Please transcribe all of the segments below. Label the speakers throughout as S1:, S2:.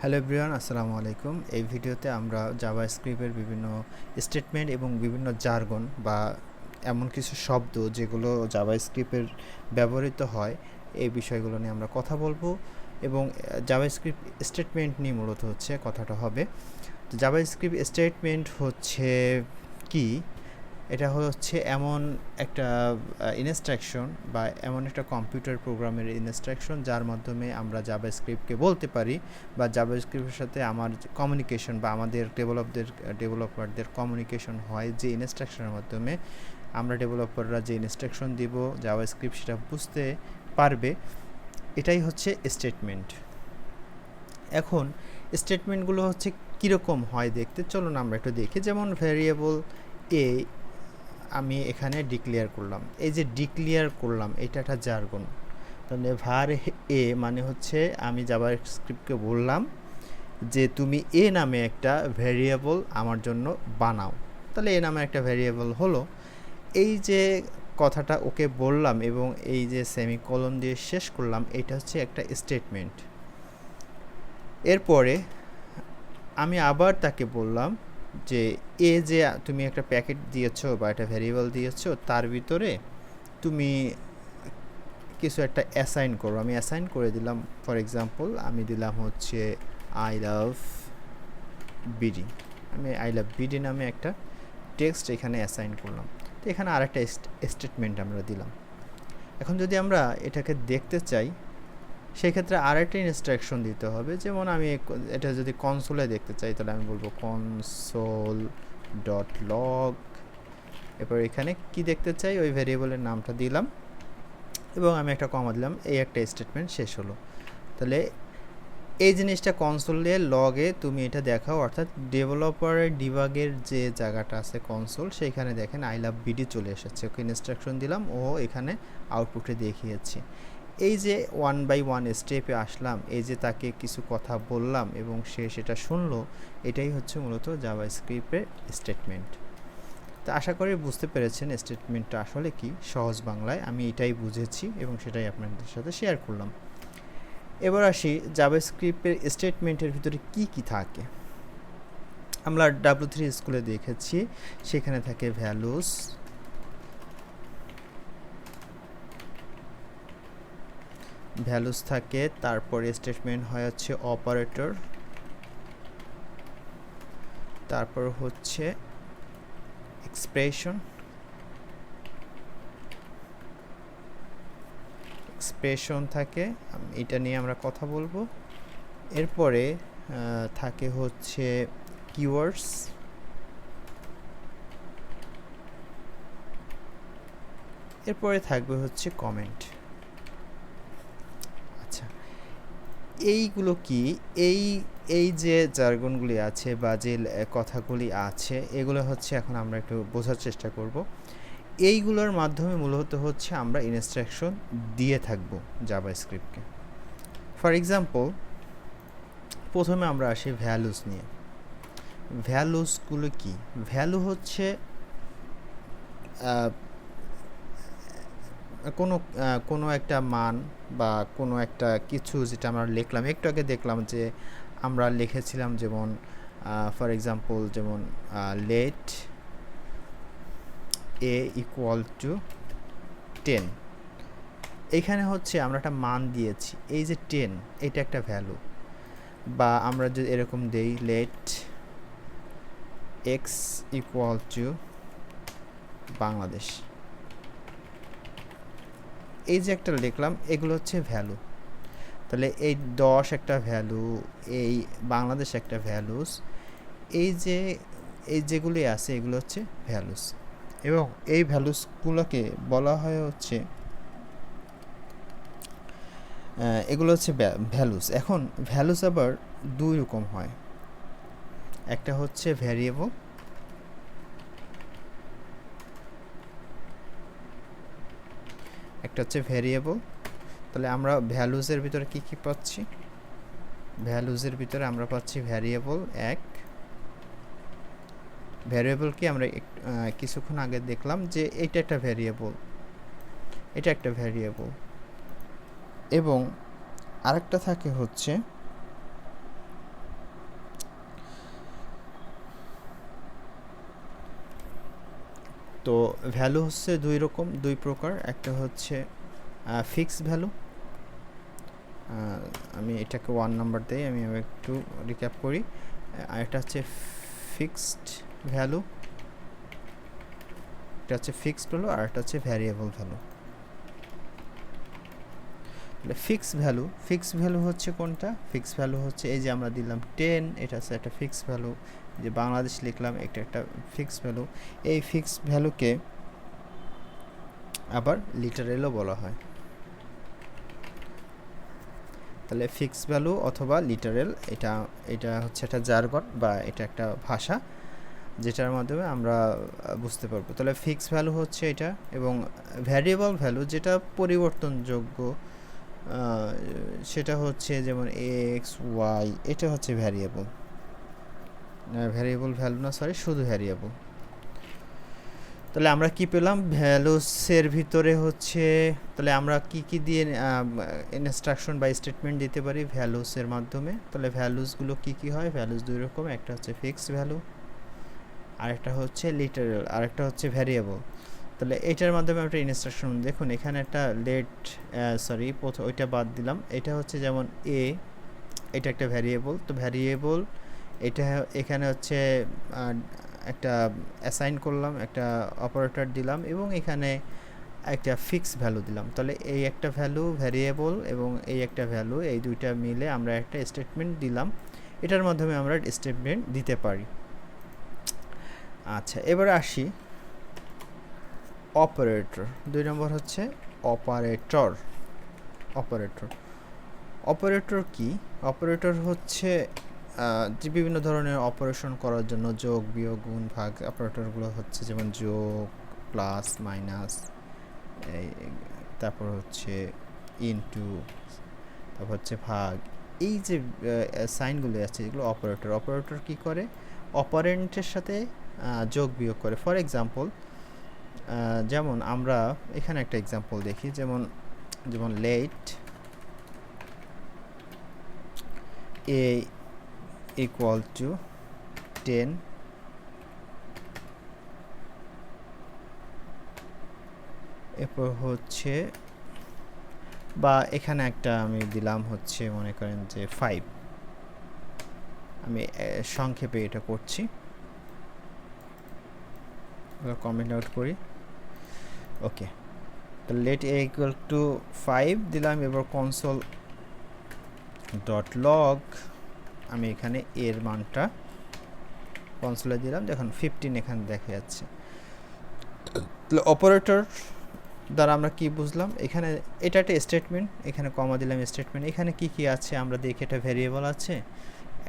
S1: Hello everyone, আসসালামু আলাইকুম। এই ভিডিওতে আমরা জাভা স্ক্রিপ্টের বিভিন্ন স্টেটমেন্ট এবং বিভিন্ন জার্গন বা এমন কিছু শব্দ যেগুলো জাভা স্ক্রিপ্টের ব্যবহৃত হয়, এই বিষয়গুলো নিয়ে আমরা কথা বলব এবং জাভা স্ক্রিপ্ট স্টেটমেন্ট নিয়ে মূলত হচ্ছে কথাটা হবে। তো জাভা স্ক্রিপ্ট স্টেটমেন্ট হচ্ছে কি? এটা হচ্ছে এমন একটা ইনস্ট্রাকশন বা এমন একটা কম্পিউটার প্রোগ্রামের ইনস্ট্রাকশন যার মাধ্যমে আমরা জাভা স্ক্রিপ্টকে বলতে পারি বা জাভা স্ক্রিপ্টের সাথে আমার কমিউনিকেশন বা আমাদের ডেভেলপদের ডেভেলপারদের কমিউনিকেশন হয় যে ইনস্ট্রাকশনের মাধ্যমে আমরা ডেভেলপাররা যে ইনস্ট্রাকশন দিব জাভা স্ক্রিপ্ট সেটা বুঝতে পারবে, এটাই হচ্ছে স্টেটমেন্ট এখন স্টেটমেন্টগুলো হচ্ছে কীরকম হয় দেখতে? চলুন আমরা একটু দেখি। যেমন ভ্যারিয়েবল এ আমি এখানে ডিক্লেয়ার করলাম। এই যে ডিক্লেয়ার করলাম, এটা একটা জার্গন তাহলে ভার এ মানে হচ্ছে আমি জাভা স্ক্রিপ্টকে বললাম যে তুমি এ নামে একটা ভ্যারিয়েবল আমার জন্য বানাও। তাহলে এ নামে একটা ভ্যারিয়েবল হলো। এই যে কথাটা ওকে বললাম এবং এই যে সেমিকলন দিয়ে শেষ করলাম, এটা হচ্ছে একটা স্টেটমেন্ট এরপরে আমি আবার তাকে বললাম যে এ যে তুমি একটা প্যাকেট দিয়েছ বা একটা ভ্যারিয়েবল দিয়েছ, তার ভিতরে তুমি কিছু একটা অ্যাসাইন করো। আমি অ্যাসাইন করে দিলাম, ফর এক্সাম্পল, আমি দিলাম হচ্ছে আই লাভ বিডি আমি আই লাভ বিডি নামে একটা টেক্সট এখানে অ্যাসাইন করলাম। তো এখানে আরেকটা স্টেটমেন্ট আমরা দিলাম। এখন যদি আমরা এটাকে দেখতে চাই সেক্ষেত্রে আরেকটা ইনস্ট্রাকশন দিতে হবে। যেমন আমি এটা যদি কনসোলে দেখতে চাই, তাহলে আমি বলব কনসোল ডট লগ এরপর এখানে কি দেখতে চাই? ওই ভেরিয়েবলের নামটা দিলাম এবং আমি একটা কমা দিলাম, এই একটা স্টেটমেন্ট শেষ হলো। তাহলে এই জিনিসটা কনসোলে লগে তুমি এটা দেখাও, অর্থাৎ ডেভেলপারের ডিবাগের যে জায়গাটা আছে কনসোল সেইখানে দেখেন আই লাভ বিডি চলে এসেছে। ওকে ইনস্ট্রাকশন দিলাম, ও এখানে আউটপুটে দেখিয়েছে। এই যে ওয়ান বাই ওয়ান স্টেপে আসলাম, এই যে তাকে কিছু কথা বললাম এবং সে সেটা শুনলো, এটাই হচ্ছে মূলত জাভা স্ক্রিপ্টের স্টেটমেন্ট তো আশা করি বুঝতে পেরেছেন স্টেটমেন্টটা আসলে কি, সহজ বাংলায়। আমি এটাই বুঝেছি এবং সেটাই আপনাদের সাথে শেয়ার করলাম। এবার আসি জাভা স্ক্রিপ্টের স্টেটমেন্টের ভিতরে কি কি থাকে। আমরা ডাব্লু থ্রি স্কুলে দেখেছি, সেখানে থাকে ভ্যালুস ভ্যালুস থাকে, তারপরে স্টেটমেন্ট হয় হচ্ছে অপারেটর তারপর হচ্ছে এক্সপ্রেশন এক্সপ্রেশন থাকে এটা নিয়ে আমরা কথা বলব। এরপরে থাকে হচ্ছে কিওয়ার্ডস এরপরে থাকবে হচ্ছে কমেন্ট এইগুলো কি? এই এই যে জার্গনগুলি আছে বা যে কথাগুলি আছে, এগুলো হচ্ছে এখন আমরা একটু বোঝার চেষ্টা করব। এইগুলোর মাধ্যমে মূলত হচ্ছে আমরা ইনস্ট্রাকশন দিয়ে থাকব জাভা স্ক্রিপ্টকে ফর এক্সাম্পল প্রথমে আমরা আসি ভ্যালুস নিয়ে। ভ্যালুসগুলো কি? ভ্যালু হচ্ছে কোনো কোনো একটা মান বা কোনো একটা কিছু যেটা আমরা লিখলাম, একটু আগে দেখলাম যে আমরা লিখেছিলাম যেমন ফর এক্সাম্পল যেমন let A equal to ten এখানে হচ্ছে আমরা একটা মান দিয়েছি, এই যে টেন এটা একটা ভ্যালু বা আমরা যদি এরকম দেই let X equal to Bangladesh. এই যে একটা লিখলাম, এগুলো হচ্ছে ভ্যালু তাহলে এই দশ একটা ভ্যালু এই বাংলাদেশ একটা ভ্যালুস এই যে, এই যেগুলি আছে এগুলো হচ্ছে ভ্যালুস এবং এই ভ্যালুসগুলোকে বলা হয় হচ্ছে এগুলো হচ্ছে ভ্যালুস এখন ভ্যালুস আবার দুই রকম হয়। একটা হচ্ছে ভ্যারিয়েবল একটা হচ্ছে ভ্যারিয়েবল তাহলে আমরা ভ্যালুজের ভিতরে কি কি পাচ্ছি? ভ্যালুজের ভিতরে আমরা পাচ্ছি ভ্যারিয়েবল এক। ভ্যারিয়েবল কি আমরা কিছুক্ষণ আগে দেখলাম যে এটা একটা ভ্যারিয়েবল এটা একটা ভ্যারিয়েবল এবং আরেকটা থাকে হচ্ছে তো ভ্যালু হচ্ছে দুই রকম, দুই প্রকার। একটা হচ্ছে ফিক্স ভ্যালু আমি এটাকে ওয়ান নাম্বার দিই, আমি একটু রিক্যাপ করি। আর এটা হচ্ছে ফিক্সড ভ্যালু এটা হচ্ছে ফিক্সড ভ্যালু আর এটা হচ্ছে variable value fix value fix value হচ্ছে কোনটা? ফিক্স ভ্যালু হচ্ছে এই যে আমরা দিলাম টেন এটা হচ্ছে একটা ফিক্স ভ্যালু যে বাংলাদেশ লিখলাম এটা একটা ফিক্স ভ্যালু এই ফিক্স ভ্যালুকে আবার লিটারেলও বলা হয়। তাহলে ফিক্স ভ্যালু অথবা লিটারেল এটা এটা হচ্ছে একটা জার্গন বা এটা একটা ভাষা, যেটার মাধ্যমে আমরা বুঝতে পারব। তাহলে ফিক্স ভ্যালু হচ্ছে এটা এবং ভ্যারিয়েবল ভ্যালু যেটা পরিবর্তনযোগ্য সেটা হচ্ছে যেমন এক্স ওয়াই এটা হচ্ছে ভ্যারিয়েবল ভ্যারিয়েবল ভ্যালু না সরি শুধু ভ্যারিয়েবল তাহলে আমরা কি পেলাম? ভ্যালুসের ভিতরে হচ্ছে, তাহলে আমরা কি কি দিয়ে ইনস্ট্রাকশন বা স্টেটমেন্ট দিতে পারি ভ্যালুসের মাধ্যমে? তাহলে ভ্যালুসগুলো কি কি হয়? ভ্যালুস দুই রকম, একটা হচ্ছে ফিক্সড ভ্যালু আরেকটা হচ্ছে লিটারাল আরেকটা হচ্ছে ভ্যারিয়েবল তাহলে এটার মাধ্যমে একটা ইনস্ট্রাকশন দেখুন, এখানে একটা লেট সরি প্রথম ওইটা বাদ দিলাম। এটা হচ্ছে যেমন এ এটা একটা ভ্যারিয়েবল তো ভ্যারিয়েবল এটা এখানে হচ্ছে একটা অ্যাসাইন করলাম, একটা অপারেটর দিলাম এবং এখানে একটা ফিক্স ভ্যালু দিলাম। তাহলে এই একটা ভ্যালু ভ্যারিয়েবল এবং এই একটা ভ্যালু এই দুইটা মিলে আমরা একটা স্টেটমেন্ট দিলাম। এটার মাধ্যমে আমরা স্টেটমেন্ট দিতে পারি। আচ্ছা এবারে আসি অপারেটর দুই নম্বর হচ্ছে অপারেটর অপারেটর অপারেটর কি? অপারেটর হচ্ছে যে বিভিন্ন ধরনের অপারেশন করার জন্য যোগ, বিয়োগ, গুণ, ভাগ অপারেটরগুলো হচ্ছে যেমন যোগ প্লাস মাইনাস তারপর হচ্ছে ইনটু তারপর হচ্ছে ভাগ। এই যে সাইনগুলো আছে, এগুলো অপারেটর অপারেটর কি করে? অপারেন্টের সাথে যোগ, বিয়োগ করে। ফর এক্সাম্পল যেমন আমরা এখানে একটা এক্সাম্পল দেখি, যেমন যেমন let A equal to ten এরপর হচ্ছে, বা এখানে একটা আমি দিলাম হচ্ছে, মনে করেন যে ফাইভ আমি সংক্ষেপে এটা করছি। কমেন্ট আউট করি। ওকে তো let A equal to five দিলাম, এবার কনসোল ডট লগ আমি এখানে এর মানটা কনসোলে দিলাম। দেখুন ফিফটিন এখানে দেখা যাচ্ছে। তাহলে অপারেটর দ্বারা আমরা কি বুঝলাম? এখানে এটা একটা স্টেটমেন্ট এখানে কমা দিলাম স্টেটমেন্ট এখানে কি কি আছে? আমরা দেখি একটা ভেরিয়েবল আছে।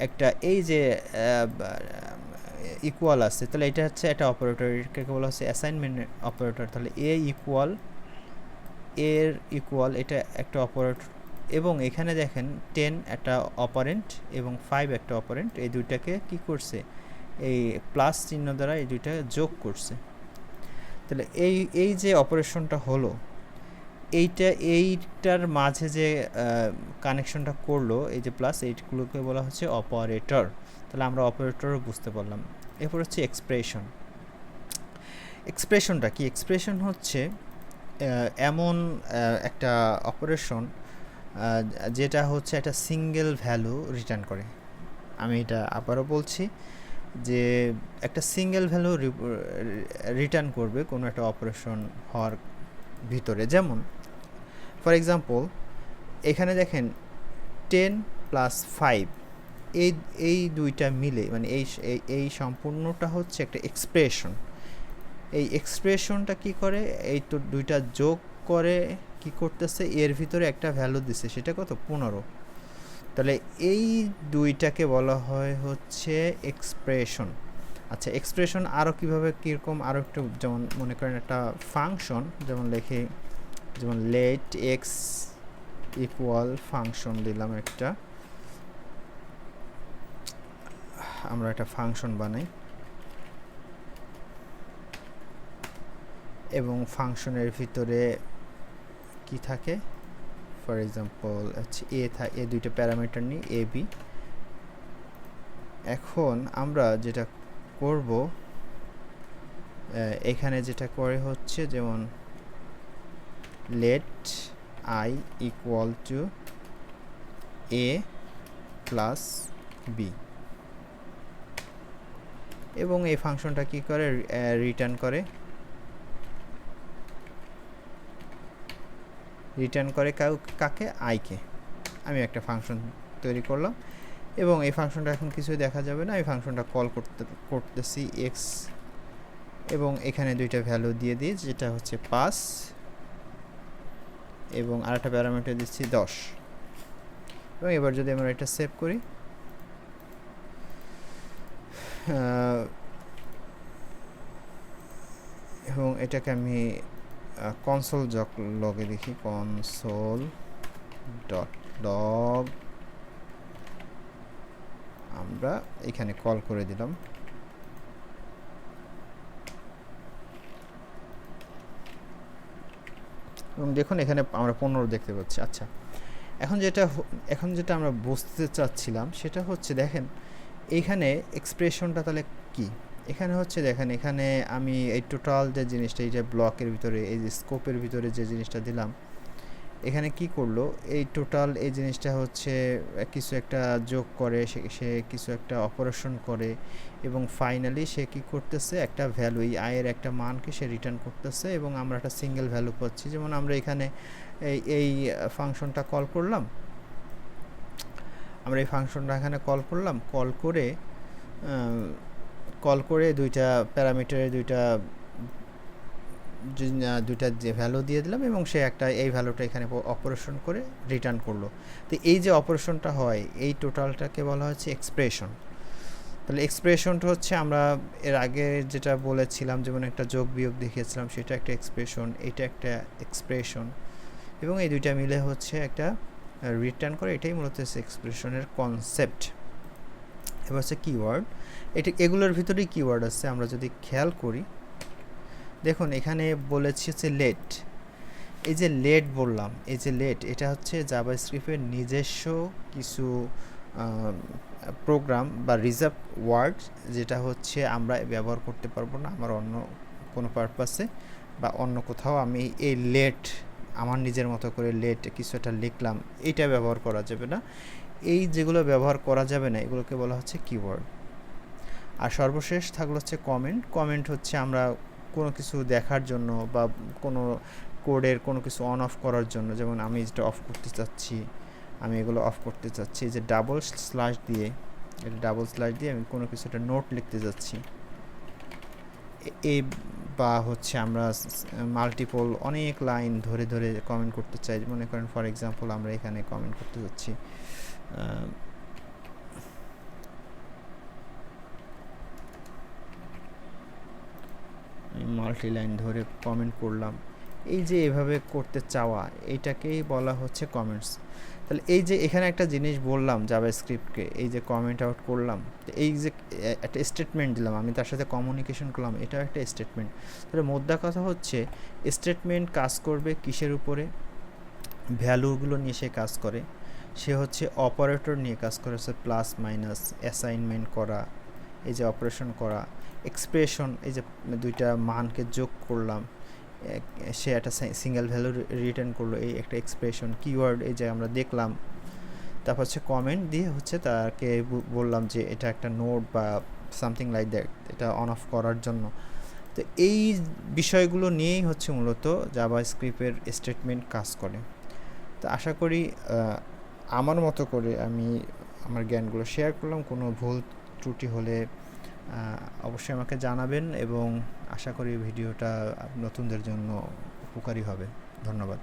S1: একটা এই যে ইকুয়াল আছে, তাহলে এটা হচ্ছে একটা অপারেটর এটাকে বলা হচ্ছে অ্যাসাইনমেন্ট অপারেটর তাহলে এ ইকুয়াল এর ইকুয়াল এটা একটা অপারেটর এবং এখানে দেখেন টেন একটা অপারেন্ট এবং ফাইভ একটা অপারেন্ট এই দুইটাকে কি করছে? এই প্লাস চিহ্ন দ্বারা এই দুইটা যোগ করছে। তাহলে এই এই যে অপারেশনটা হলো, এইটা, এইটার মাঝে যে কানেকশনটা করল, এই যে প্লাস এইটগুলোকে বলা হচ্ছে অপারেটর তাহলে আমরা অপারেটরও বুঝতে পারলাম। এরপর হচ্ছে এক্সপ্রেশন এক্সপ্রেশনটা কি? এক্সপ্রেশন হচ্ছে এমন একটা অপারেশন যেটা হচ্ছে একটা সিঙ্গেল ভ্যালু রিটার্ন করে। আমি এটা আবারও বলছি যে একটা সিঙ্গেল ভ্যালু রিটার্ন করবে কোনো একটা অপারেশন হওয়ার ভিতরে। যেমন ফর এক্সাম্পল এখানে দেখেন টেন প্লাস ফাইভ এই এই দুইটা মিলে মানে এই এই সম্পূর্ণটা হচ্ছে একটা এক্সপ্রেশন এই এক্সপ্রেশনটা কি করে? এই তো দুইটা যোগ করে কি করতেছে? এর ভিতরে একটা ভ্যালু দিছে, সেটা কত? পনেরো। তাহলে এই দুইটাকে বলা হয় হচ্ছে এক্সপ্রেশন আচ্ছা এক্সপ্রেশন আরও কীভাবে কীরকম? আরও একটু যেমন মনে করেন একটা ফাংশন যেমন লেখে, যেমন লেট এক্স ইকুয়াল ফাংশন দিলাম একটা। আমরা একটা ফাংশন বানাই। এবং ফাংশনের ভিতরে কি থাকে? ফর এক্সাম্পল হচ্ছে এ থাকে এ দুইটা প্যারামিটার নিই এ বি এখন আমরা যেটা করব এখানে যেটা করে হচ্ছে, যেমন let I equal to A plus B এবং এই ফাংশনটা কি করে? রিটার্ন করে। রিটার্ন করে কাকে? আইকে আমি একটা ফাংশন তৈরি করলাম এবং এই ফাংশনটা এখন কিছুই দেখা যাবে না। এই ফাংশনটা কল করতে, করতেছি এক্স এবং এখানে দুইটা ভ্যালু দিয়ে দিই, যেটা হচ্ছে পাস এবং আরেকটা প্যারামিটার দিচ্ছি দশ। এবং এবার যদি আমরা এটা সেভ করি এবং এটাকে আমি কনসোল জক লগে দেখি কনসোল ডট লগ আমরা এখানে কল করে দিলাম। এবং দেখুন, এখানে আমরা পনেরো দেখতে পাচ্ছি। আচ্ছা এখন যেটা এখন যেটা আমরা বুঝতে চাচ্ছিলাম, সেটা হচ্ছে, দেখেন এইখানে এক্সপ্রেশনটা তাহলে কি? এখানে হচ্ছে দেখেন, এখানে আমি এই টোটাল যে জিনিসটা, এই যে ব্লকের ভিতরে, এই যে স্কোপের ভিতরে যে জিনিসটা দিলাম, এখানে কি করল? এই টোটাল এই জিনিসটা হচ্ছে কিছু একটা যোগ করে, সে কিছু একটা অপারেশন করে এবং ফাইনালি সে কি করতেছে? একটা ভ্যালু এই আয়ের একটা মানকে সে রিটার্ন করতেছে এবং আমরা একটা সিঙ্গেল ভ্যালু পাচ্ছি। যেমন আমরা এখানে এই এই ফাংশনটা কল করলাম। আমরা এই ফাংশনটা এখানে কল করলাম। কল করে কল করে দুইটা প্যারামিটারে দুইটা দুইটা যে ভ্যালু দিয়ে দিলাম এবং সে একটা এই ভ্যালুটা এখানে অপারেশন করে রিটার্ন করল। তো এই যে অপারেশনটা হয়, এই টোটালটাকে বলা হচ্ছে এক্সপ্রেশন তাহলে এক্সপ্রেশনটা হচ্ছে আমরা এর আগে যেটা বলেছিলাম, যেমন একটা যোগ বিয়োগ দেখিয়েছিলাম, সেটা একটা এক্সপ্রেশন এটা একটা এক্সপ্রেশন এবং এই দুইটা মিলে হচ্ছে একটা রিটার্ন করে, এটাই মূলত এক্সপ্রেশনের কনসেপ্ট এবার হচ্ছে কিওয়ার্ড এটা, এগুলোর ভিতরেই কিওয়ার্ড আছে, আমরা যদি খেয়াল করি। দেখুন, এখানে বলেছি হচ্ছে লেট এই যে লেট বললাম, এই যে লেট এটা হচ্ছে জাভা স্ক্রিপ্টের নিজস্ব কিছু প্রোগ্রাম বা রিজার্ভ ওয়ার্ড যেটা হচ্ছে আমরা ব্যবহার করতে পারব না, আমার অন্য কোনো পারপাসে বা অন্য কোথাও। আমি এই লেট আমার নিজের মতো করে লেট কিছু একটা লিখলাম, এটা ব্যবহার করা যাবে না। এই যেগুলো ব্যবহার করা যাবে না, এগুলোকে বলা হচ্ছে কিওয়ার্ড আর সর্বশেষ থাকল হচ্ছে কমেন্ট কমেন্ট হচ্ছে আমরা কোনো কিছু দেখার জন্য বা কোনো কোডের কোনো কিছু অন অফ করার জন্য, যেমন আমি যেটা অফ করতে চাচ্ছি, আমি এগুলো অফ করতে চাচ্ছি যে ডাবল স্ল্যাশ দিয়ে এটা ডাবল স্ল্যাশ দিয়ে আমি কোনো কিছু একটা নোট লিখতে যাচ্ছি। এই বা হচ্ছে আমরা মাল্টিপল অনেক লাইন ধরে ধরে কমেন্ট করতে চাই। মনে করেন ফর এক্সাম্পল আমরা এখানে কমেন্ট করতে যাচ্ছি। মাল্টি লাইন ধরে কমেন্ট করলাম। এই যে এভাবে করতে চাওয়া এইটাকেই বলা হচ্ছে কমেন্টস তাহলে এই যে এখানে একটা জিনিস বললাম জাভা স্ক্রিপ্টকে এই যে কমেন্ট আউট করলাম এই যে একটা স্টেটমেন্ট দিলাম, আমি তার সাথে কমিউনিকেশন করলাম, এটাও একটা স্টেটমেন্ট তাহলে মোদ্দা কথা হচ্ছে স্টেটমেন্ট কাজ করবে কিসের উপরে? ভ্যালুগুলো নিয়ে সে কাজ করে। সে হচ্ছে অপারেটর নিয়ে কাজ করে হচ্ছে প্লাস মাইনাস, অ্যাসাইনমেন্ট করা, এই যে অপারেশন করা, এক্সপ্রেশন, এই যে দুইটা মানকে যোগ করলাম সে একটা সিঙ্গেল ভ্যালু রিটার্ন করল, এই একটা এক্সপ্রেশন, কিওয়ার্ড, এই যে আমরা দেখলাম। তারপর হচ্ছে কমেন্ট দিয়ে হচ্ছে তাকে বললাম যে এটা একটা নোট বা সামথিং লাইক দ্যাট, এটা অন অফ করার জন্য। তো এই বিষয়গুলো নিয়েই হচ্ছে মূলত জাভা স্ক্রিপ্টের স্টেটমেন্ট কাজ করে। তো আশা করি আমার মতো করে আমি আমার জ্ঞানগুলো শেয়ার করলাম। কোনো ভুল ত্রুটি হলে অবশ্যই আমাকে জানাবেন এবং আশা করি ভিডিওটা নতুনদের জন্য উপকারী হবে। ধন্যবাদ।